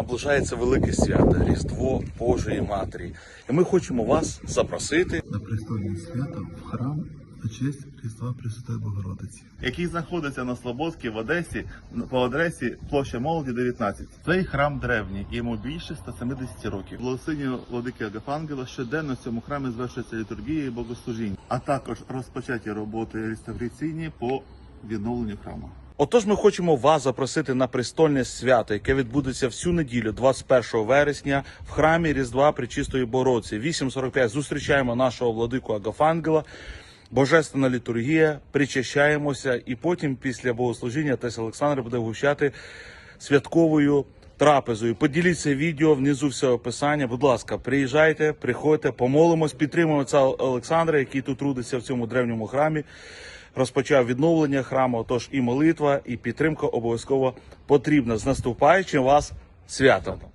Наближається велике свято, Різдво Божої Матері. І ми хочемо вас запросити, на престольне свято в храм на честь Різдва Пресвятої Богородиці. який знаходиться на Слободській в Одесі по адресі площа Молоді 19. Цей храм древній, йому більше 170 років. Благосиню владики Агафангела щоденно в цьому храмі звершується літургія і богослужіння, а також розпочаті роботи реставраційні по відновленню храму. Отож, ми хочемо вас запросити на престольне свято, яке відбудеться всю неділю, 21 вересня, в храмі Різдва Пречистої Богородиці. 8.45 зустрічаємо нашого владику Агафангела. Божественна літургія, причащаємося, і потім, після богослужіння, Тесь Олександр буде гущати святковою трапезою. Поділіться відео внизу все описання. Будь ласка, приїжджайте, приходьте, помолимось, підтримуємо ця Олександра, який тут трудиться в цьому древньому храмі. Розпочав відновлення храму. Тож і молитва, і підтримка обов'язково потрібна. З наступаючим вас святом!